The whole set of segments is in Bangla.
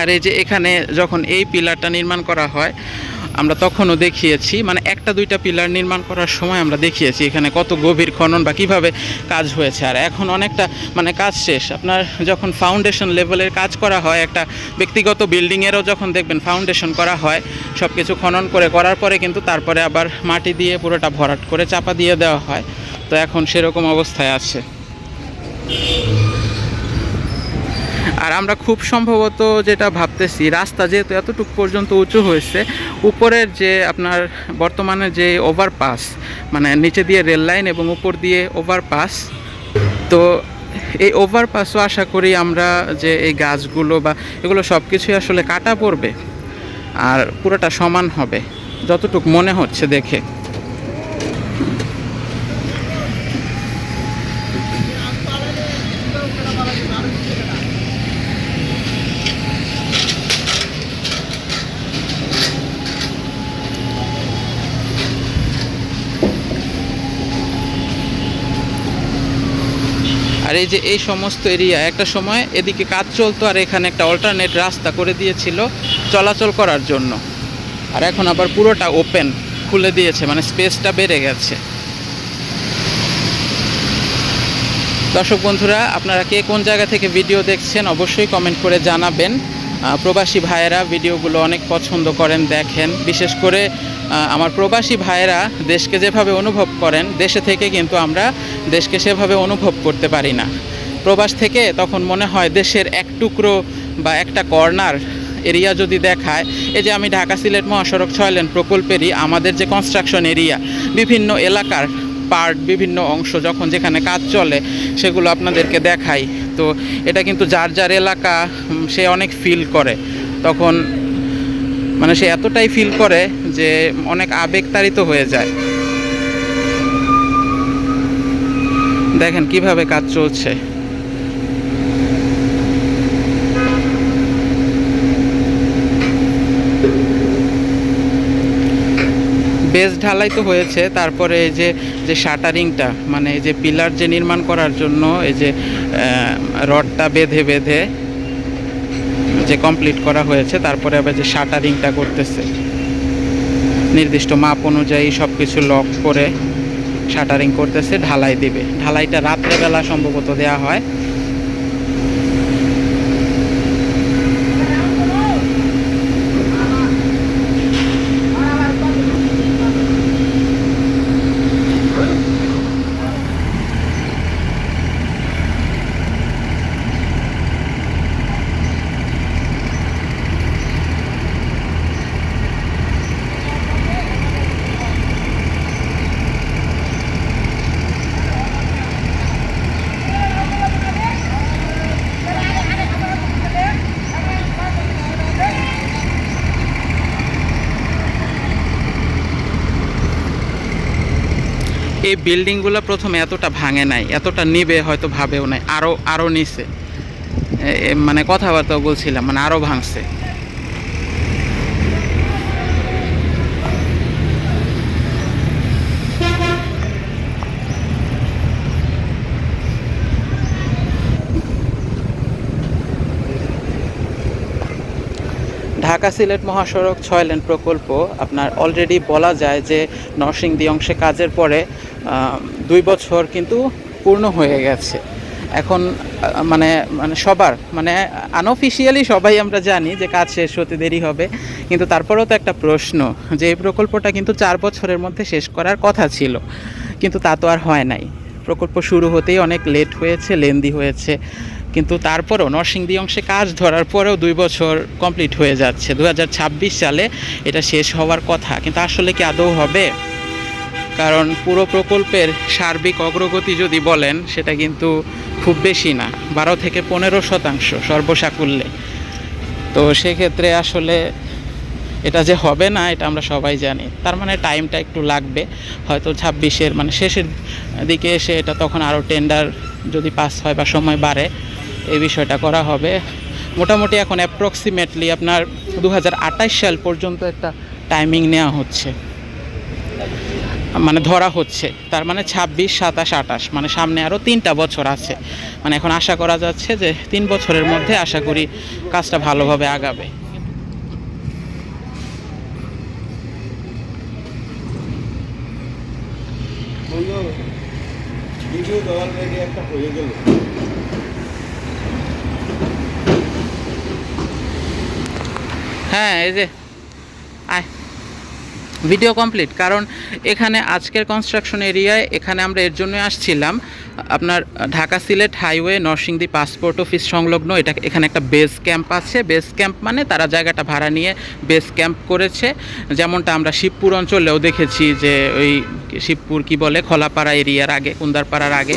আর এই যে এখানে যখন এই পিলারটা নির্মাণ করা হয়, আমরা তখনও দেখিয়েছি মানে একটা দুইটা পিলার নির্মাণ করার সময় আমরা দেখিয়েছি এখানে কত গভীর খনন বা কীভাবে কাজ হয়েছে। আর এখন অনেকটা মানে কাজ শেষ। আপনার যখন ফাউন্ডেশন লেভেলের কাজ করা হয়, একটা ব্যক্তিগত বিল্ডিংয়েরও যখন দেখবেন ফাউন্ডেশন করা হয় সব কিছু খনন করে করার পরে কিন্তু তারপরে আবার মাটি দিয়ে পুরোটা ভরাট করে চাপা দিয়ে দেওয়া হয়। তো এখন সেরকম অবস্থায় আছে। আর আমরা খুব সম্ভবত যেটা ভাবতেছি, রাস্তা যেহেতু এতটুকু পর্যন্ত উঁচু হয়েছে, উপরের যে আপনার বর্তমানে যে ওভারপাস মানে নিচে দিয়ে রেল লাইন এবং উপর দিয়ে ওভারপাস তো এই ওভারপাসও আশা করি আমরা যে এই গাছগুলো বা এগুলো সব কিছুই আসলে কাটা পড়বে আর পুরোটা সমান হবে, যতটুকু মনে হচ্ছে দেখে। আর এই যে এই সমস্ত এরিয়া, একটা সময় এদিকে কাজ চলতো আর এখানে একটা অল্টারনেট রাস্তা করে দিয়েছিল চলাচল করার জন্য। আর এখন আবার পুরোটা ওপেন খুলে দিয়েছে মানে স্পেসটা বেড়ে গেছে। দর্শক বন্ধুরা, আপনারা কে কোন জায়গা থেকে ভিডিও দেখছেন অবশ্যই কমেন্ট করে জানাবেন। প্রবাসী ভাইয়েরা ভিডিওগুলো অনেক পছন্দ করেন, দেখেন। বিশেষ করে আমার প্রবাসী ভাইয়েরা দেশকে যেভাবে অনুভব করেন, দেশে থেকে কিন্তু আমরা দেশকে সেভাবে অনুভব করতে পারি না। প্রবাস থেকে তখন মনে হয় দেশের এক টুকরো বা একটা কর্নার এরিয়া যদি দেখায়, এই যে আমি ঢাকা সিলেট মহাসড়ক ছয় লেন প্রকল্পেরই আমাদের যে কনস্ট্রাকশন এরিয়া, বিভিন্ন এলাকার পার্ট বিভিন্ন অংশ যখন যেখানে কাজ চলে, সেগুলো আপনাদেরকে দেখাই। তো এটা কিন্তু যার যার এলাকা সে অনেক ফিল করে। তখন মানে সে এতটাই ফিল করে যে অনেক আবেগতাড়িত হয়ে যায়। দেখেন কীভাবে কাজ চলছে। বেস ঢালাই তো হয়েছে, তারপরে এই যে যে শাটারিংটা মানে এই যে পিলার যে নির্মাণ করার জন্য এই যে রডটা বেঁধে বেঁধে যে কমপ্লিট করা হয়েছে, তারপরে আবার যে শাটারিংটা করতেছে, নির্দিষ্ট মাপ অনুযায়ী সব কিছু লক করে শাটারিং করতেছে, ঢালাই দেবে। ঢালাইটা রাত্রেবেলা সম্ভবত দেয়া হয়। এই বিল্ডিংগুলো প্রথমে এতটা ভাঙে নাই, এতটা নিবে হয়তো ভাবেও নাই আরও আরও নিচে মানে কথাবার্তাও বলছিলাম মানে আরও ভাঙছে। ঢাকা সিলেট মহাসড়ক ছয় লেন প্রকল্প, আপনার অলরেডি বলা যায় যে নরসিংদী অংশে কাজের পরে দুই বছর কিন্তু পূর্ণ হয়ে গেছে। এখন মানে মানে সবার মানে আনঅফিসিয়ালি সবাই আমরা জানি যে কাজ শেষ হতে দেরি হবে, কিন্তু তারপরেও তো একটা প্রশ্ন যে এই প্রকল্পটা কিন্তু চার বছরের মধ্যে শেষ করার কথা ছিল, কিন্তু তা তো আর হয় নাই। প্রকল্প শুরু হতেই অনেক লেট হয়েছে লেন্দি হয়েছে, কিন্তু তারপরেও নরসিংদী অংশে কাজ ধরার পরেও দুই বছর কমপ্লিট হয়ে যাচ্ছে। দু হাজার ছাব্বিশ সালে এটা শেষ হওয়ার কথা, কিন্তু আসলে কি আদৌ হবে? কারণ পুরো প্রকল্পের সার্বিক অগ্রগতি যদি বলেন, সেটা কিন্তু খুব বেশি না, বারো থেকে পনেরো শতাংশ সর্বসাকুল্যে। তো সেক্ষেত্রে আসলে এটা যে হবে না, এটা আমরা সবাই জানি। তার মানে টাইমটা একটু লাগবে। হয়তো ছাব্বিশের মানে শেষের দিকে এসে এটা তখন আরও টেন্ডার যদি পাস হয় বা সময় বাড়ে, এই বিষয়টা করা হবে। মোটামুটি এখন অ্যাপ্রক্সিমেটলি আপনার দু সাল পর্যন্ত একটা টাইমিং নেওয়া হচ্ছে। মানে ধরা হচ্ছে। তার মানে ছাব্বিশ সাতাশ আটাশ মানে সামনে আরও তিনটা বছর আছে। মানে এখন আশা করা যাচ্ছে যে তিন বছরের মধ্যে আশা করি কাজটা ভালোভাবে আগাবে। একটা হয়ে গেল। হ্যাঁ এই যে ভিডিও কমপ্লিট কারণ এখানে আজকের কনস্ট্রাকশন এরিয়ায় এখানে আমরা এর জন্য আসছিলাম। আপনার Dhaka Sylhet highway, Narsingdi passport office সংলগ্ন, এটা এখানে একটা বেস ক্যাম্প আছে। বেস ক্যাম্প মানে তারা জায়গাটা ভাড়া নিয়ে বেস ক্যাম্প করেছে। যেমনটা আমরা শিবপুর অঞ্চলেও দেখেছি যে ওই শিবপুর কি বলে, খোলাপাড়া এরিয়ার আগে, কুন্দারপাড়ার আগে।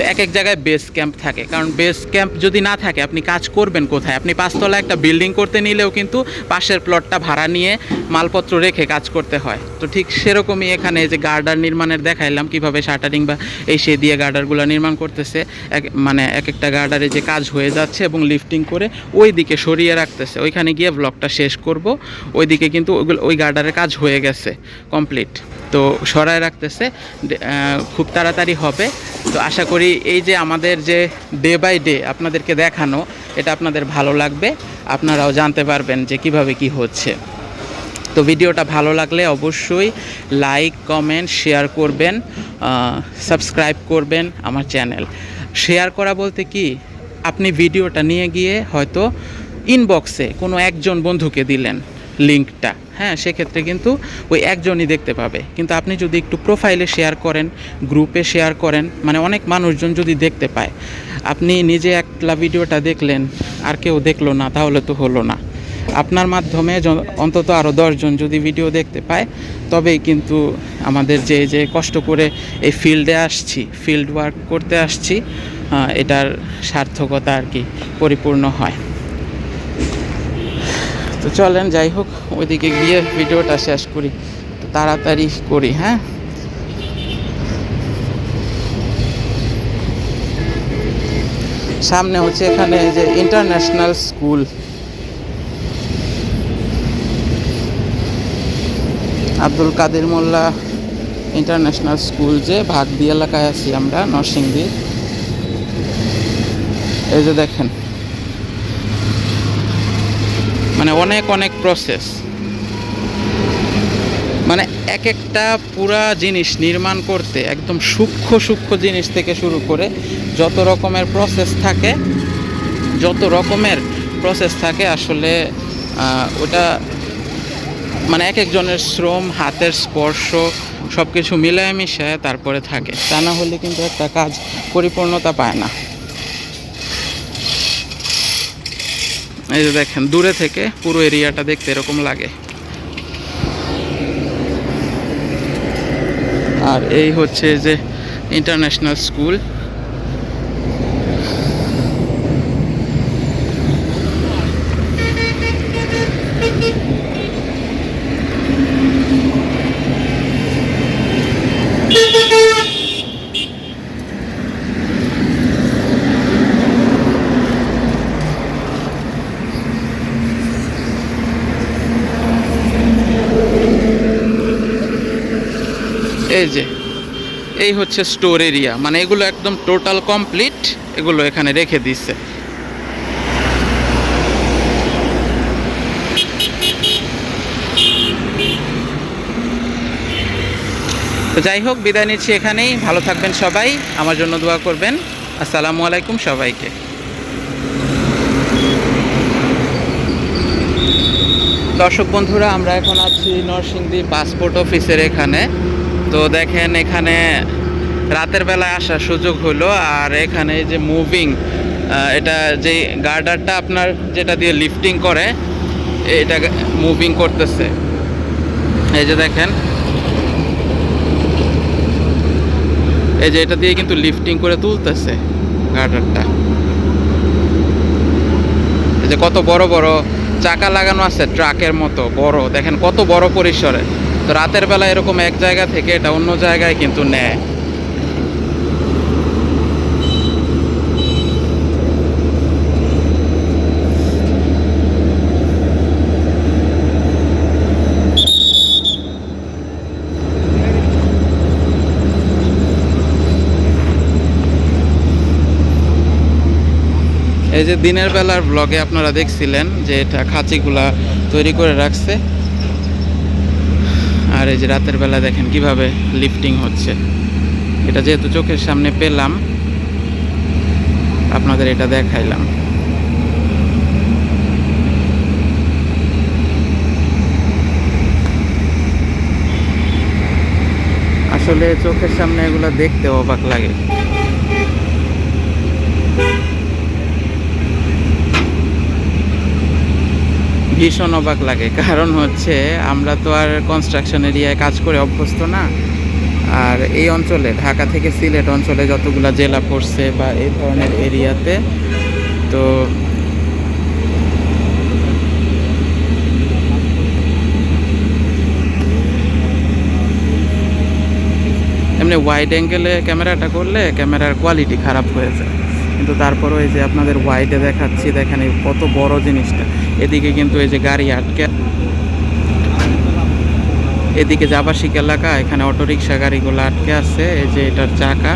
তো এক এক জায়গায় বেস ক্যাম্প থাকে। কারণ বেস ক্যাম্প যদি না থাকে, আপনি কাজ করবেন কোথায়? আপনি পাঁচতলা একটা বিল্ডিং করতে নিলেও কিন্তু পাশের প্লটটা ভাড়া নিয়ে মালপত্র রেখে কাজ করতে হয়। তো ঠিক সেরকমই এখানে যে গার্ডার নির্মাণের দেখাইলাম, কীভাবে শাটারিং বা এই সে দিয়ে গার্ডারগুলো নির্মাণ করতেছে, এক মানে এক একটা গার্ডারে যে কাজ হয়ে যাচ্ছে এবং লিফটিং করে ওই দিকে সরিয়ে রাখতেছে। ওইখানে গিয়ে ব্লকটা শেষ করব। ওই দিকে কিন্তু ওইগুলো ওই গার্ডারের কাজ হয়ে গেছে কমপ্লিট তো সরায় রাখতেছে খুব তাড়াতাড়ি হবে। তো আশা করি এই যে আমাদের যে ডে বাই ডে আপনাদেরকে দেখানো, এটা আপনাদের ভালো লাগবে। আপনারাও জানতে পারবেন যে কীভাবে কি হচ্ছে। তো ভিডিওটা ভালো লাগলে অবশ্যই লাইক কমেন্ট শেয়ার করবেন সাবস্ক্রাইব করবেন আমার চ্যানেল শেয়ার করা বলতে কি, আপনি ভিডিওটা নিয়ে গিয়ে হয়তো ইনবক্সে কোনো একজন বন্ধুকে দিলেন। লিঙ্কটা হ্যাঁ সেক্ষেত্রে কিন্তু ওই একজনই দেখতে পাবে। কিন্তু আপনি যদি একটু প্রোফাইলে শেয়ার করেন গ্রুপে শেয়ার করেন মানে অনেক মানুষজন যদি দেখতে পায়, আপনি নিজে একলা ভিডিওটা দেখলেন, আর কেউ দেখল না, তাহলে তো হলো না। আপনার মাধ্যমে অন্তত আরও দশজন যদি ভিডিও দেখতে পায়, তবেই কিন্তু আমাদের যে যে কষ্ট করে এই ফিল্ডে আসছি ফিল্ড ওয়ার্ক করতে আসছি এটার সার্থকতা আর কি পরিপূর্ণ হয়। তো চলেন, যাই হোক, ওইদিকে গিয়ে ভিডিওটা শেষ করি। তো তাড়াতাড়ি করি হ্যাঁ? সামনে হচ্ছে এখানে যে international school Abdul Kader Molla international school যে ভাগদি এলাকায় আছি আমরা, নরসিংদী। এই যে দেখেন মানে অনেক অনেক প্রসেস মানে এক একটা পুরা জিনিস নির্মাণ করতে একদম সূক্ষ্ম সূক্ষ্ম জিনিস থেকে শুরু করে যত রকমের প্রসেস থাকে, যত রকমের প্রসেস থাকে আসলে ওটা মানে এক একজনের শ্রম, হাতের স্পর্শ সব কিছু মিলায় মিশায় তারপরে থাকে। তা না হলে কিন্তু একটা কাজ পরিপূর্ণতা পায় না। এই যে দেখেন, দূরে থেকে পুরো এরিয়াটা দেখতে এরকম লাগে। আর এই হচ্ছে যে ইন্টারন্যাশনাল স্কুল এই যে এই হচ্ছে স্টোর এরিয়া। মানে এগুলো একদম টোটাল কমপ্লিট, এগুলো এখানে রেখে দিচ্ছে তো যাই হোক, বিদায় নিচ্ছি এখানেই। ভালো থাকবেন সবাই। আমার জন্য দোয়া করবেন। আসসালামু আলাইকুম সবাইকে। দর্শক বন্ধুরা, আমরা এখন আছি নরসিংদী পাসপোর্ট অফিসের এখানে। তো দেখেন এখানে রাতের বেলায় আসার সুযোগ হলো, আর এখানে যে মুভিং এটা যে গার্ডারটা আপনার যেটা দিয়ে লিফটিং করে, এটা মুভিং করতেছে। এই যে দেখেন, এই যে এটা দিয়ে কিন্তু লিফটিং করে তুলতেছে গার্ডারটা এই যে কত বড় বড় চাকা লাগানো আছে ট্রাকের মতো, বড়। দেখেন কত বড় পরিসরে। তো রাতের বেলা এরকম এক জায়গা থেকে এটা অন্য জায়গায় কিন্তু নেয়। এই যে দিনের বেলার ব্লগে আপনারা দেখছিলেন যে এটা খাঁচিগুলা তৈরি করে রাখছে। আর এই যে রাতের বেলা দেখেন কীভাবে লিফটিং হচ্ছে। এটা যেহেতু চোখের সামনে পেলাম, আপনাদের এটা দেখাইলাম। আসলে চোখের সামনে এগুলো দেখতে অবাক লাগে। ভীষণ অবাক লাগে, কারণ হচ্ছে আমরা তো আর কনস্ট্রাকশন এরিয়ায় কাজ করে অভ্যস্ত না। আর এই অঞ্চলে, ঢাকা থেকে সিলেট অঞ্চলে যতগুলা জেলা পড়ছে বা এই ধরনের এরিয়াতে, তো এমনি ওয়াইড অ্যাঙ্গেলে ক্যামেরাটা করলে ক্যামেরার কোয়ালিটি খারাপ হয়ে যায়। কিন্তু তারপরও এই যে আপনাদের ওয়াইডে দেখাচ্ছি, দেখেন কত বড় জিনিসটা। এদিকে কিন্তু এই যে গাড়ি আটকে এদিকে যাবাসিক এলাকা, এখানে অটোরিকশা গাড়িগুলো আটকে আছে, এই যে এটার চাকা।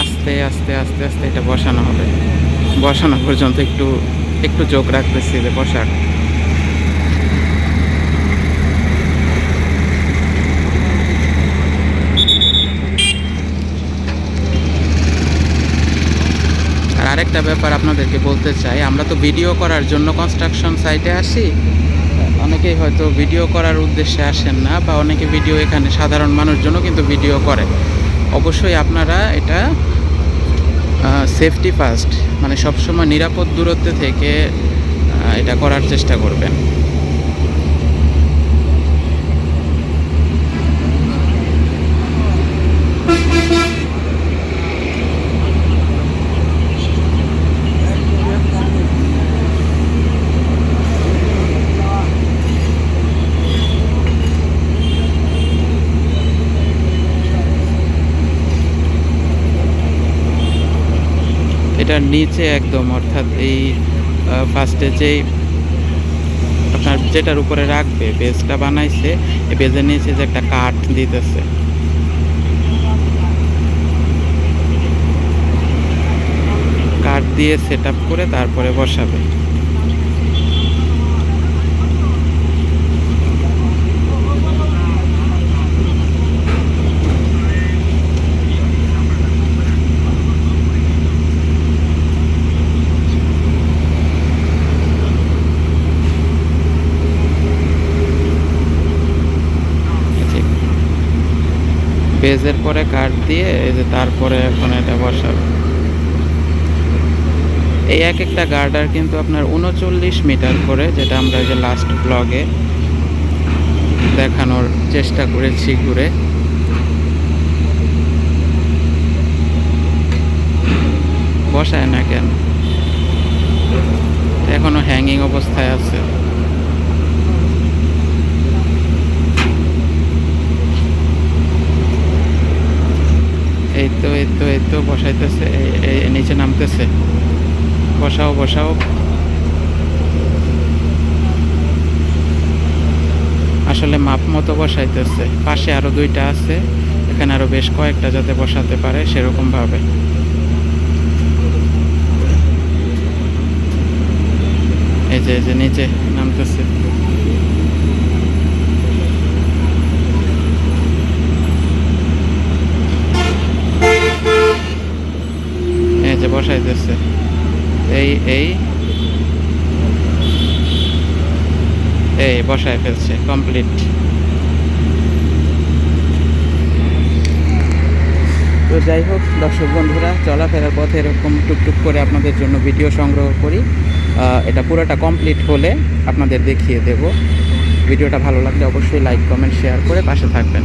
আস্তে আস্তে আস্তে আস্তে এটা বসানো হবে। বসানো পর্যন্ত একটু একটু চোখ রাখতেছি যে বসার আরেকটা ব্যাপার আপনাদেরকে বলতে চাই, আমরা তো ভিডিও করার জন্য কনস্ট্রাকশন সাইটে আসি। অনেকেই হয়তো ভিডিও করার উদ্দেশ্যে আসেন না বা অনেকে ভিডিও এখানে সাধারণ মানুষ জন্য কিন্তু ভিডিও করে। অবশ্যই আপনারা এটা সেফটি ফার্স্ট মানে সবসময় নিরাপদ দূরত্বে থেকে এটা করার চেষ্টা করবেন। এটার নিচে একদম, অর্থাৎ এই ফার্স্টে যেই আপনার যেটার উপরে রাখবে বেজটা বানাইছে, এই বেজের নিচে যে একটা কাঠ দিতেছে। কাঠ দিয়ে সেট করে তারপরে বসাবে ঠিক। বেজের পরে কাঠ দিয়ে এই যে তারপরে এখন এটা বসাবে। এই এক একটা গার্ডার কিন্তু আপনার উনচল্লিশ মিটার করে, যেটা আমরা যে লাস্ট ব্লগে দেখানোর চেষ্টা করেছি ঘুরে। বসায় না কেন? এখনও হ্যাঙ্গিং অবস্থায় আছে। এই তো এই তো এই তো বসাইতেছে নিচে নামতেছে। বসাও বসাও। আসলে মাপ মতো বসাইতেছে। পাশে আরও দুইটা আছে, এখানে আরও বেশ কয়েকটা যাতে বসাতে পারে সেরকম ভাবে এই যে এই যে, নিচে নামতেছে। যে বসাইতেছে। এই এই। এই, বসায় ফেলছে কমপ্লিট তো যাই হোক, দর্শক বন্ধুরা, চলাফেরার পথে এরকম টুকটুক করে আপনাদের জন্য ভিডিও সংগ্রহ করি। এটা পুরোটা কমপ্লিট হলে আপনাদের দেখিয়ে দেব। ভিডিওটা ভালো লাগলে অবশ্যই লাইক কমেন্ট শেয়ার করে পাশে থাকবেন।